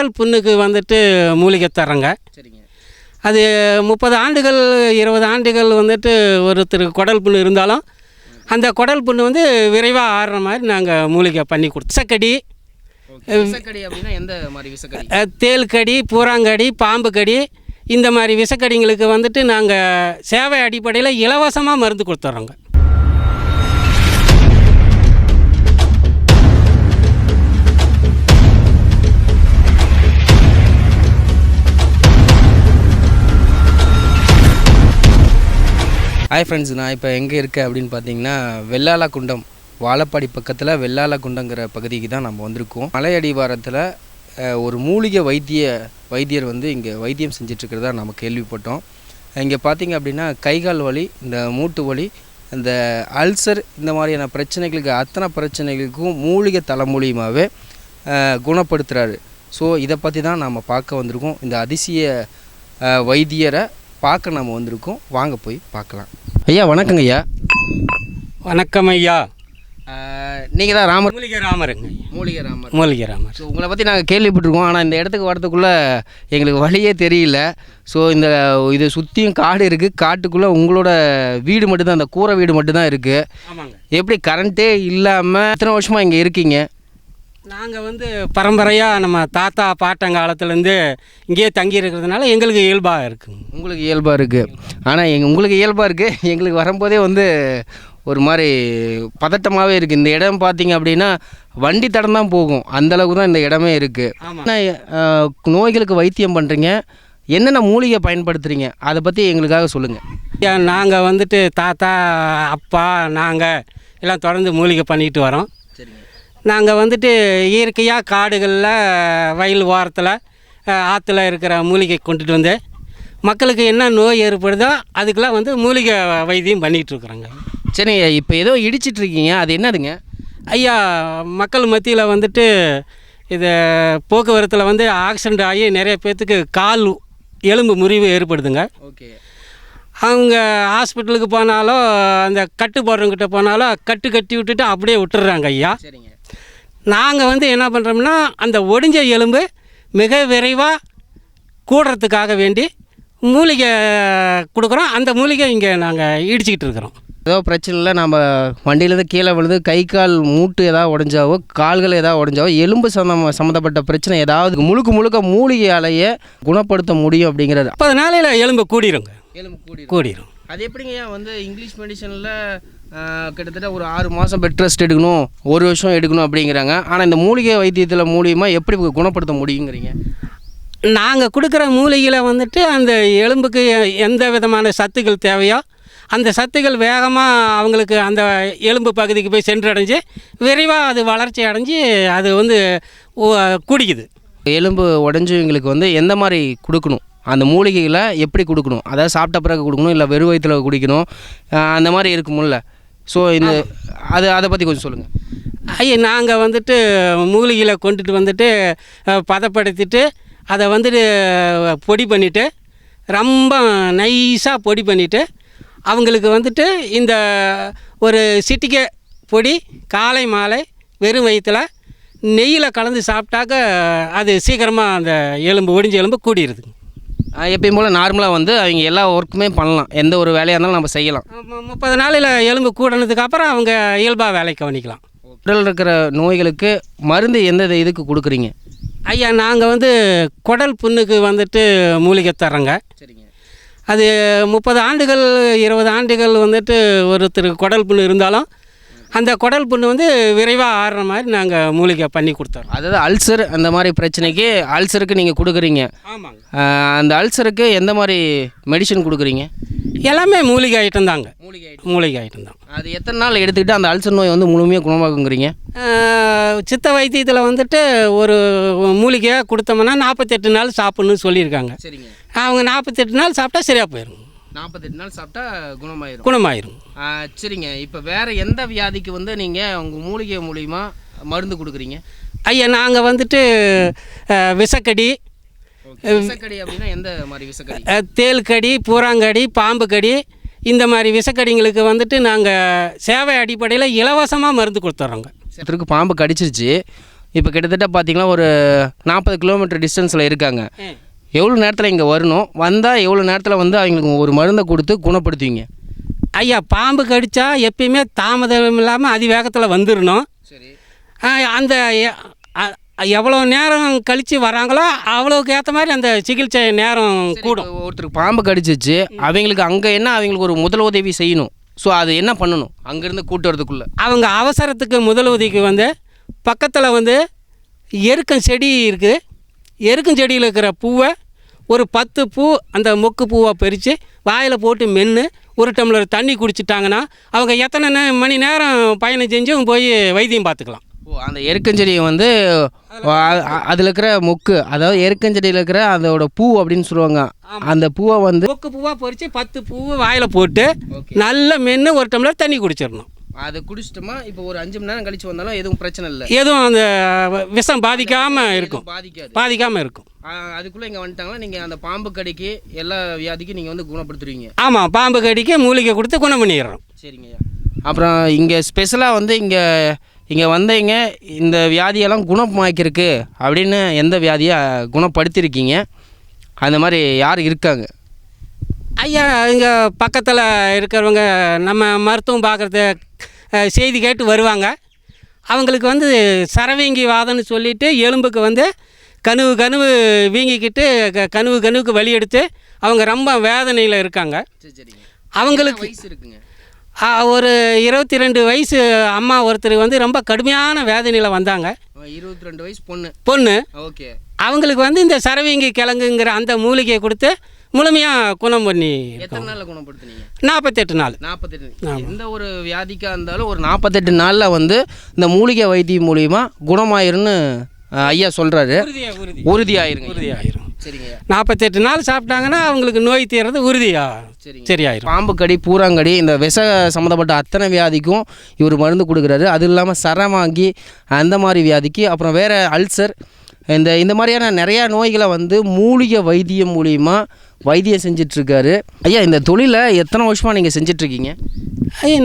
குடல் புண்ணுக்கு வந்துட்டு மூலிகை தர்றோங்க. சரிங்க. அது முப்பது ஆண்டுகள் இருபது ஆண்டுகள் வந்துட்டு ஒருத்தருக்கு குடல் புண்ணு இருந்தாலும் அந்த குடல் புண்ணு வந்து விரைவாக ஆடுற மாதிரி நாங்கள் மூலிகை பண்ணி கொடுத்தோம். விசக்கடி. விசக்கடி அப்படின்னா எந்த மாதிரி விசக்கடி? அஹ், தேள் கடி பூராங்கடி பாம்பு கடி இந்த மாதிரி விஷக்கடிங்களுக்கு வந்துட்டு நாங்கள் சேவை அடிப்படையில் இலவசமாக மருந்து கொடுத்துட்றோங்க ஹாய் ஃப்ரெண்ட்ஸ் நான் இப்போ எங்கே இருக்கேன் அப்படின்னு பார்த்தீங்கன்னா வெள்ளாள குண்டம் வாழப்பாடி பக்கத்தில் வெள்ளாள குண்டங்கிற பகுதிக்கு தான் நம்ம வந்திருக்கோம். மலையடிவாரத்தில் ஒரு மூலிகை வைத்திய வைத்தியர் வந்து இங்கே வைத்தியம் செஞ்சிட்ருக்கிறதா நம்ம கேள்விப்பட்டோம். இங்கே பார்த்தீங்க அப்படின்னா கைகால் வலி இந்த மூட்டு வலி இந்த அல்சர் இந்த மாதிரியான பிரச்சனைகளுக்கு அத்தனை பிரச்சனைகளுக்கும் மூலிகை தலை மூலியமாகவே குணப்படுத்துகிறாரு ஸோ இதை பற்றி தான் நாம் பார்க்க வந்திருக்கோம். இந்த அதிசய வைத்தியரை பார்க்க நம்ம வந்திருக்கோம். வாங்க போய் பார்க்கலாம். ஐயா வணக்கங்க ஐயா. வணக்கம் ஐயா. நீங்கள் தான் ராமர். மூலிகை ராமருங்க மூலிகை ராமர். மூலிகை ராமர். ஸோ உங்களை பற்றி நாங்கள் கேள்விப்பட்டிருக்கோம். ஆனால் இந்த இடத்துக்கு வரதுக்குள்ளே எங்களுக்கு வழியே தெரியல. ஸோ இந்த இது சுற்றியும் காடு இருக்குது காட்டுக்குள்ளே உங்களோட வீடு மட்டும்தான் அந்த கூரை வீடு மட்டும்தான் இருக்குது ஆமாங்க. எப்படி கரண்ட்டே இல்லாமல் எத்தனை வருஷமாக இங்கே இருக்கீங்க? நாங்கள் வந்து பரம்பரையாக நம்ம தாத்தா பாட்டங்காலத்துலேருந்து இங்கேயே தங்கி இருக்கிறதுனால எங்களுக்கு இயல்பாக இருக்குங்க உங்களுக்கு இயல்பாக இருக்குது ஆனால் எங்க உங்களுக்கு இயல்பாக இருக்குது எங்களுக்கு வரும்போதே வந்து ஒரு மாதிரி பதட்டமாகவே இருக்குது இந்த இடம் பார்த்தீங்க அப்படின்னா வண்டி தடம் தான் போகும். அந்த அளவுக்கு தான் இந்த இடமே இருக்குது ஆனால் நோய்களுக்கு வைத்தியம் பண்ணுறீங்க என்னென்ன மூலிகை பயன்படுத்துகிறீங்க அதை பற்றி எங்களுக்காக சொல்லுங்கள் நாங்கள் வந்துட்டு தாத்தா அப்பா நாங்கள் எல்லாம் தொடர்ந்து மூலிகை பண்ணிட்டு வரோம். நாங்கள் வந்துட்டு இயற்கையாக காடுகளில் வயல் ஓரத்தில் ஆற்றுல இருக்கிற மூலிகை கொண்டுட்டு வந்து மக்களுக்கு என்ன நோய் ஏற்படுதோ அதுக்கெல்லாம் வந்து மூலிகை வைத்தியம் பண்ணிகிட்டு இருக்கிறோங்க. சரிங்க இப்போ ஏதோ இடிச்சிட்டு இருக்கீங்க அது என்னதுங்க? ஐயா மக்கள் மத்தியில் வந்துட்டு இது போக்குவரத்தில் வந்து ஆக்சிடெண்ட் ஆகி நிறைய பேர்த்துக்கு கால் எலும்பு முறிவு ஏற்படுதுங்க. ஓகே. அவங்க ஹாஸ்பிட்டலுக்கு போனாலும் அந்த கட்டு போடுறவங்கிட்ட போனாலும் கட்டு கட்டி விட்டுட்டு அப்படியே விட்டுறாங்க ஐயா. சரிங்க. நாங்கள் வந்து என்ன பண்ணுறோம்னா அந்த ஒடிஞ்ச எலும்பு மிக விரைவாக கூடுறதுக்காக வேண்டி மூலிகை கொடுக்குறோம். அந்த மூலிகை இங்கே நாங்கள் இடிச்சிக்கிட்டு இருக்கிறோம். ஏதோ பிரச்சனை இல்லை. நம்ம வண்டியிலேருந்து கீழே விழுந்து கை கால் மூட்டு ஏதாவது உடஞ்சாவோ கால்கள் ஏதாவது உடஞ்சாவோ எலும்பு சம்மந்தம் சம்மந்தப்பட்ட பிரச்சனை ஏதாவது முழுக்க முழுக்க மூலிகையாலேயே குணப்படுத்த முடியும் அப்படிங்கிறது. முப்பது நாளையில் எலும்பு கூடிருங்க. எலும்பு கூடி கூடிரும். அது எப்படிங்க வந்து இங்கிலீஷ் மெடிசனில் கிட்டத்தட்ட ஒரு ஆறு மாதம் பெட் ரெஸ்ட் எடுக்கணும் ஒரு வருஷம் எடுக்கணும் அப்படிங்கிறாங்க. ஆனால் இந்த மூலிகை வைத்தியத்தில் மூலியமாக எப்படி குணப்படுத்த முடியுங்கிறீங்க? நாங்கள் கொடுக்குற மூலிகையில் வந்துட்டு அந்த எலும்புக்கு எந்த விதமான சத்துக்கள் தேவையோ அந்த சத்துக்கள் வேகமாக அவங்களுக்கு அந்த எலும்பு பகுதிக்கு போய் சென்றடைஞ்சு விரைவாக அது வளர்ச்சி அடைஞ்சு அது வந்து குடிக்குது. எலும்பு உடஞ்சவங்களுக்கு வந்து எந்த மாதிரி கொடுக்கணும்? அந்த மூலிகைகளை எப்படி கொடுக்கணும்? அதாவது சாப்பிட்ட பிறகு கொடுக்கணும் இல்லை வெறும் வயிற்றுல குடிக்கணும்? அந்த மாதிரி இருக்குமுல்ல. ஸோ இந்த அது அதை பற்றி கொஞ்சம் சொல்லுங்கள் ஐயா நாங்கள் வந்துட்டு மூலிகையில் கொண்டுட்டு வந்துட்டு பதப்படுத்திட்டு அதை வந்துட்டு பொடி பண்ணிவிட்டு ரொம்ப நைஸாக பொடி பண்ணிவிட்டு அவங்களுக்கு வந்துட்டு இந்த ஒரு சிட்டிகை பொடி காலை மாலை வெறும் வயிற்றில் நெய்யில் கலந்து சாப்பிட்டாக்க அது சீக்கிரமாக அந்த எலும்பு ஒடிஞ்ச எலும்பு கூடிடுதுங்க எப்பயும் போல் நார்மலாக வந்து அவங்க எல்லா ஒர்க்குமே பண்ணலாம். எந்த ஒரு வேலையாக இருந்தாலும் நம்ம செய்யலாம். முப்பது நாளில் எலும்பு கூடினதுக்கு அப்புறம் அவங்க இயல்பாக வேலைக்கு கவனிக்கலாம். உடலில் இருக்கிற நோய்களுக்கு மருந்து எந்த இதுக்கு கொடுக்குறீங்க? ஐயா நாங்கள் வந்து குடல் புண்ணுக்கு வந்துட்டு மூலிகை தர்றோங்க. சரிங்க. அது முப்பது ஆண்டுகள் இருபது ஆண்டுகள் வந்துட்டு ஒருத்தருக்கு குடல் புண்ணு இருந்தாலும் அந்த குடல் புண்ணு வந்து விரைவாக ஆடுற மாதிரி நாங்கள் மூலிகை பண்ணி கொடுத்துறோம் அதாவது அல்சர் அந்த மாதிரி பிரச்சனைக்கு அல்சருக்கு நீங்கள் கொடுக்குறீங்க. ஆமாங்க. அந்த அல்சருக்கு எந்த மாதிரி மெடிசன் கொடுக்குறீங்க? எல்லாமே மூலிகை ஐட்டம் தாங்க. மூலிகை மூலிகை ஐட்டம் தான். அது எத்தனை நாள் எடுத்துக்கிட்டு அந்த அல்சர் நோய் வந்து முழுமையாக குணமாகுங்கிறீங்க ஆஹ், சித்த வைத்தியத்தில் வந்துட்டு ஒரு மூலிகையாக கொடுத்தோம்னா நாற்பத்தெட்டு நாள் சாப்பிட்ணுன்னு சொல்லியிருக்காங்க. சரிங்க. அவங்க நாற்பத்தெட்டு நாள் சாப்பிட்டா சரியாக போயிடும் நாற்பத்தெட்டு நாள் சாப்பிட்டா குணமாயிரும். குணமாயிரும். சரிங்க. இப்போ வேற எந்த வியாதிக்கு வந்து நீங்கள் உங்கள் மூலிகை மூலியமா மருந்து கொடுக்குறீங்க? ஐயா நாங்கள் வந்துட்டு விஷக்கடி விசக்கடி அப்படின்னா எந்த மாதிரி விசக்கடி? அஹ், தேள் கடி பூராங்கடி பாம்பு கடி இந்த மாதிரி விஷக்கடிங்களுக்கு வந்துட்டு நாங்கள் சேவை அடிப்படையில் இலவசமாக மருந்து கொடுத்துட்றோங்க ஒருத்தருக்கு பாம்பு கடிச்சிருச்சு. இப்போ கிட்டத்தட்ட பார்த்தீங்கன்னா ஒரு நாற்பது கிலோமீட்டர் டிஸ்டன்ஸில் இருக்காங்க. எவ்வளோ நேரத்தில் இங்கே வரணும்? வந்தால் எவ்வளோ நேரத்தில் வந்து அவங்களுக்கு ஒரு மருந்தை கொடுத்து குணப்படுத்துவீங்க? ஐயா பாம்பு கடித்தா எப்பயுமே தாமதம் இல்லாமல் அதிவேகத்தில் வந்துடணும் சரி. அந்த எவ்வளோ நேரம் கழித்து வராங்களோ அவ்வளோக்கு ஏற்ற மாதிரி அந்த சிகிச்சை நேரம் கூடும். ஒருத்தருக்கு பாம்பு கடிச்சிச்சு அவங்களுக்கு அங்கே என்ன அவங்களுக்கு ஒரு முதல் உதவி செய்யணும்? ஸோ அது என்ன பண்ணணும்? அங்கேருந்து கூட்டு வரதுக்குள்ளே. அவங்க அவசரத்துக்கு முதலுதவிக்கு வந்து பக்கத்தில் வந்து எருக்கம் செடி இருக்குது எருக்கம் செடியில் இருக்கிற பூவை ஒரு பத்து பூ அந்த மொக்கு பூவை பறித்து வாயில் போட்டு மென்று ஒரு டம்ளர் தண்ணி குடிச்சிட்டாங்கன்னா அவங்க எத்தனை மணி நேரம் பயணம் செஞ்சும் போய் வைத்தியம் பார்த்துக்கலாம். ஓ அந்த எருக்கஞ்செடியை வந்து அதில் இருக்கிற மொக்கு அதாவது எருக்கஞ்செடியில் இருக்கிற அதோட பூ அப்படின்னு சொல்லுவாங்க. அந்த பூவை வந்து மொக்கு பூவாக பறித்து பத்து பூவை வாயில் போட்டு நல்லா மென்று ஒரு டம்ளர் தண்ணி குடிச்சிடணும். அதை குடிச்சிட்டோமா இப்போ ஒரு அஞ்சு மணி நேரம் கழிச்சு வந்தாலும் எதுவும் பிரச்சனை இல்லை. எதுவும் அந்த விஷம் பாதிக்காமல் இருக்கும். பாதிக்காது. பாதிக்காமல் இருக்கும். அதுக்குள்ளே இங்கே வந்துட்டாங்கன்னா நீங்கள் அந்த பாம்பு கடிக்கு எல்லா வியாதிக்கும் நீங்கள் வந்து குணப்படுத்துருவீங்க. ஆமாம் பாம்பு கடிக்கு மூலிகை கொடுத்து குணம் பண்ணிடுறோம். சரிங்கய்யா அப்புறம் இங்கே ஸ்பெஷலாக வந்து இங்கே இங்கே வந்தீங்க இந்த வியாதியெல்லாம் குணமாக்கிருக்கு அப்படின்னு எந்த வியாதியை குணப்படுத்தியிருக்கீங்க? அந்த மாதிரி யார் இருக்காங்க? ஐயா இங்கே பக்கத்தில் இருக்கிறவங்க நம்ம மருத்துவம் பார்க்குறது செய்தி கேட்டு வருவாங்க. அவங்களுக்கு வந்து சரவீங்கி வாதம்னு சொல்லிட்டு எலும்புக்கு வந்து கனவு கனவு வீங்கிக்கிட்டு க- கனவு கனவுக்கு வலி எடுத்து அவங்க ரொம்ப வேதனையில் இருக்காங்க. அவங்களுக்கு வயசு இருக்குங்க? ஆ, ஒரு இருபத்தி ரெண்டு வயசு அம்மா ஒருத்தர் வந்து ரொம்ப கடுமையான வேதனையில் வந்தாங்க. இருபத்தி ரெண்டு வயசு பொண்ணு. பொண்ணு. ஓகே. அவங்களுக்கு வந்து இந்த சரவீங்கி கிழங்குங்கிற அந்த மூலிகையை கொடுத்து முழுமையாக குணம் பண்ணி எத்தனை நாளில் குணப்படுத்துனீங்க? நாற்பத்தெட்டு நாள். நாற்பத்தெட்டு எந்த ஒரு வியாதிக்காக இருந்தாலும் ஒரு நாற்பத்தெட்டு நாளில் வந்து இந்த மூலிகை வைத்தியம் மூலியமா குணமாயிருன்னு ஐயா சொல்கிறாரு உறுதியா உறுதி. உறுதியாயிருங்க. உறுதியாயிரும் சரிங்க நாற்பத்தெட்டு நாள் சாப்பிட்டாங்கன்னா அவங்களுக்கு நோய் தீர்றது உறுதியா? சரிங்க. சரியாயிரும். பாம்பு கடி பூராங்கடி இந்த விஷ சம்மந்தப்பட்ட அத்தனை வியாதிக்கும் இவர் மருந்து கொடுக்குறாரு. அது இல்லாமல் சரமாங்கி அந்த மாதிரி வியாதிக்கு அப்புறம் வேறு அல்சர் இந்த இந்த மாதிரியான நிறையா நோய்களை வந்து மூலிகை வைத்தியம் மூலியமா வைத்தியம் செஞ்சிட்ருக்காரு. ஐயா இந்த தொழிலை எத்தனை வருஷமாக நீங்கள் செஞ்சிட்ருக்கீங்க?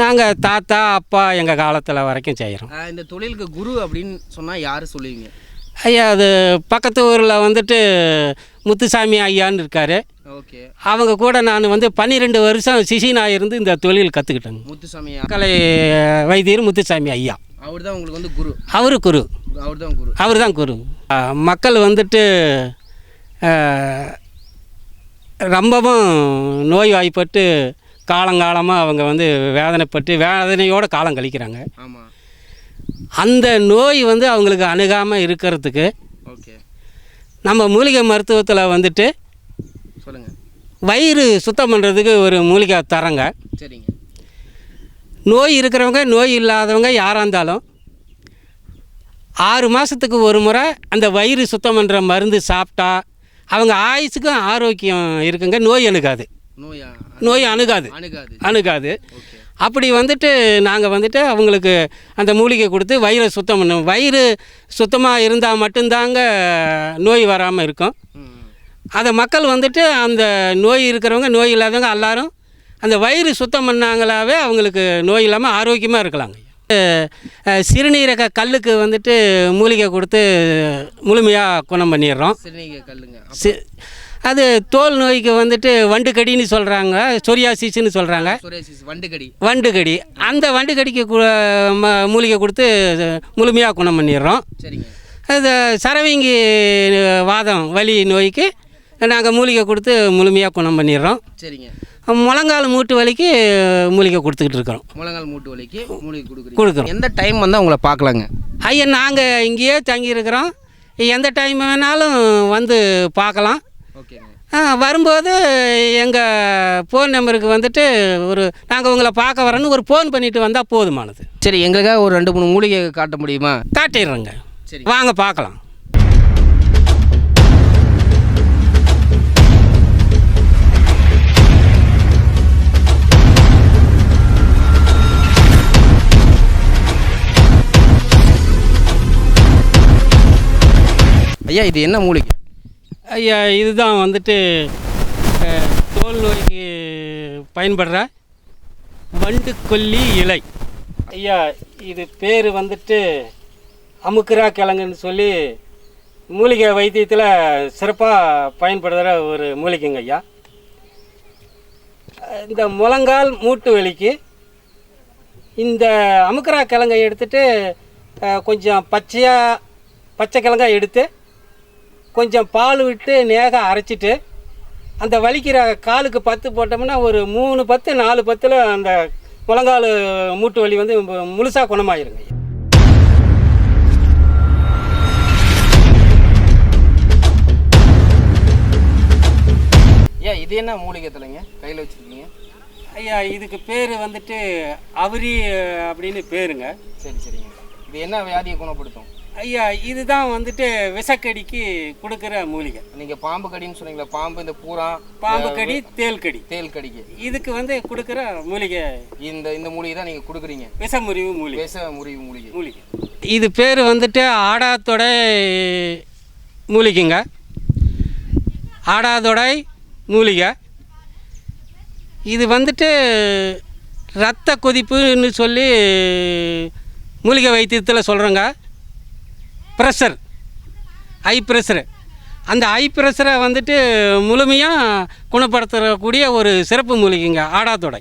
நாங்கள் தாத்தா அப்பா எங்கள் காலத்தில் வரைக்கும் செய்கிறோம் இந்த தொழிலுக்கு குரு அப்படின்னு சொன்னால் யார் சொல்லுவீங்க? ஐயா அது பக்கத்து ஊரில் வந்துட்டு முத்துசாமி ஐயான்னு இருக்கார். ஓகே. அவங்க கூட நான் வந்து பன்னிரெண்டு வருஷம் சிசினாக இருந்து இந்த தொழில் கற்றுக்கிட்டேங்க முத்துசாமி கலை வைத்தியர் முத்துசாமி ஐயா. அவர் தான் உங்களுக்கு வந்து குரு. அவரு குரு. அவர் தான் குரு. அவர் தான் குரு மக்கள் வந்துட்டு ரொம்பவும் நோய்வாய்ப்பட்டு காலங்காலமாக அவங்க வந்து வேதனைப்பட்டு வேதனையோட காலம் கழிக்கிறாங்க. ஆமாம் அந்த நோய் வந்து அவங்களுக்கு அணுகாமல் இருக்கிறதுக்கு ஓகே. நம்ம மூலிகை மருத்துவத்தில் வந்துட்டு சொல்லுங்கள் வயிறு சுத்தம் பண்ணுறதுக்கு ஒரு மூலிகை தரங்க. சரிங்க. நோய் இருக்கிறவங்க நோய் இல்லாதவங்க யாராக இருந்தாலும் ஆறு மாதத்துக்கு ஒரு முறை அந்த வயிறு சுத்தம் பண்ணுற மருந்து சாப்பிட்டா அவங்க ஆயுசுக்கும் ஆரோக்கியம் இருக்குங்க. நோய் அணுகாது. நோயா? நோய் அணுகாது. அணுகாது. அப்படி வந்துட்டு நாங்கள் வந்துட்டு அவங்களுக்கு அந்த மூலிகை கொடுத்து வயிறை சுத்தம் பண்ணுவோம். வயிறு சுத்தமாக இருந்தால் மட்டும்தாங்க நோய் வராமல் இருக்கும். அதை மக்கள் வந்துட்டு அந்த நோய் இருக்கிறவங்க நோய் இல்லாதவங்க எல்லாரும் அந்த வயிறு சுத்தம் பண்ணாங்களாவே அவங்களுக்கு நோய் இல்லாமல் ஆரோக்கியமாக இருக்கலாங்க சிறுநீரக கல்லுக்கு வந்துட்டு மூலிகை கொடுத்து முழுமையாக குணம் பண்ணிடுறோம். சிறுநீக கல்லுங்க. சி அது தோல் நோய்க்கு வந்துட்டு வண்டுக்கடின்னு சொல்கிறாங்க சொரியாசிஸ்ன்னு சொல்கிறாங்க வண்டுகடி. வண்டுக்கடி அந்த வண்டுக்கடிக்கு மூலிகை கொடுத்து முழுமையாக குணம் பண்ணிடுறோம். சரிங்க. அது சரவிங்கி வாதம் வலி நோய்க்கு நாங்கள் மூலிகை கொடுத்து முழுமையாக குணம் பண்ணிடுறோம். சரிங்க. முழங்கால் மூட்டு வலிக்கு மூலிகை கொடுத்துக்கிட்டு இருக்கிறோம். முழங்கால் மூட்டு வலிக்கு மூலிகை கொடுக்குறீங்க. கொடுக்குறோம். எந்த டைம் வந்து அவங்கள பார்க்கலாங்க? ஐயா நாங்கள் இங்கேயே தங்கியிருக்கிறோம். எந்த டைம் வேணாலும் வந்து பார்க்கலாம். ஓகேங்க. ஆ, வரும்போது எங்கள் ஃபோன் நம்பருக்கு வந்துட்டு ஒரு நாங்கள் உங்களை பார்க்க வரோன்னு ஒரு ஃபோன் பண்ணிட்டு வந்தால் போதுமானது. சரி எங்களுக்காக ஒரு ரெண்டு மூணு மூலிகை காட்ட முடியுமா? காட்டிடுறேங்க. சரி. வாங்க பார்க்கலாம். ஐயா இது என்ன மூலிகை? ஐயா இதுதான் வந்துட்டு தோல் நோய்க்கு பயன்படுற வண்டு கொல்லி இலை. ஐயா இது பேர் வந்துட்டு அமுக்குரா கிழங்குன்னு சொல்லி மூலிகை வைத்தியத்தில் சிறப்பாக பயன்படுத்துகிற ஒரு மூலிகைங்க ஐயா. இந்த முழங்கால் மூட்டு வலிக்கு இந்த அமுக்குரா கிழங்கை எடுத்துட்டு கொஞ்சம் பச்சையாக பச்சை கிழங்கா எடுத்து கொஞ்சம் பால் விட்டு நேக அரைச்சிட்டு அந்த வலிக்கிற காலுக்கு பத்து போட்டோம்னா ஒரு மூணு பத்து நாலு பத்தில் அந்த முழங்கால் மூட்டு வலி வந்து முழுசாக குணமாயிருங்க. ஐயா. இது என்ன மூலிகை தலைங்க? கையில் வச்சுருக்கீங்க? ஐயா இதுக்கு பேர் வந்துட்டு அவுரி அப்படின்னு பேருங்க. சரி சரிங்க. இது என்ன வியாதியை குணப்படுத்தும்? ஐயா இதுதான் வந்துட்டு விஷக்கடிக்கு கொடுக்குற மூலிகை. நீங்கள் பாம்பு கடின்னு சொன்னீங்களா பாம்பு இந்த பூரா பாம்பு கடி தேல் கடி. தேல் கடிக்கு. இதுக்கு வந்து கொடுக்குற மூலிகை. இந்த இந்த மூலிகை தான் நீங்கள் கொடுக்குறீங்க. விஷமுறிவு மூலிகை. விஷ முறிவு மூலிகை. மூலிகை. இது பேர் வந்துட்டு ஆடாத்தொடை மூலிகைங்க. ஆடாதொடை மூலிகை. இது வந்துட்டு இரத்த கொதிப்புன்னு சொல்லி மூலிகை வைத்தியத்தில் சொல்கிறோங்க ப்ரெஷர் ஐ ப்ரெஷரு அந்த ஐ ப்ரெஷரை வந்துட்டு முழுமையாக குணப்படுத்தக்கூடிய ஒரு சிறப்பு மூலிகைங்க ஆடாத்தொடை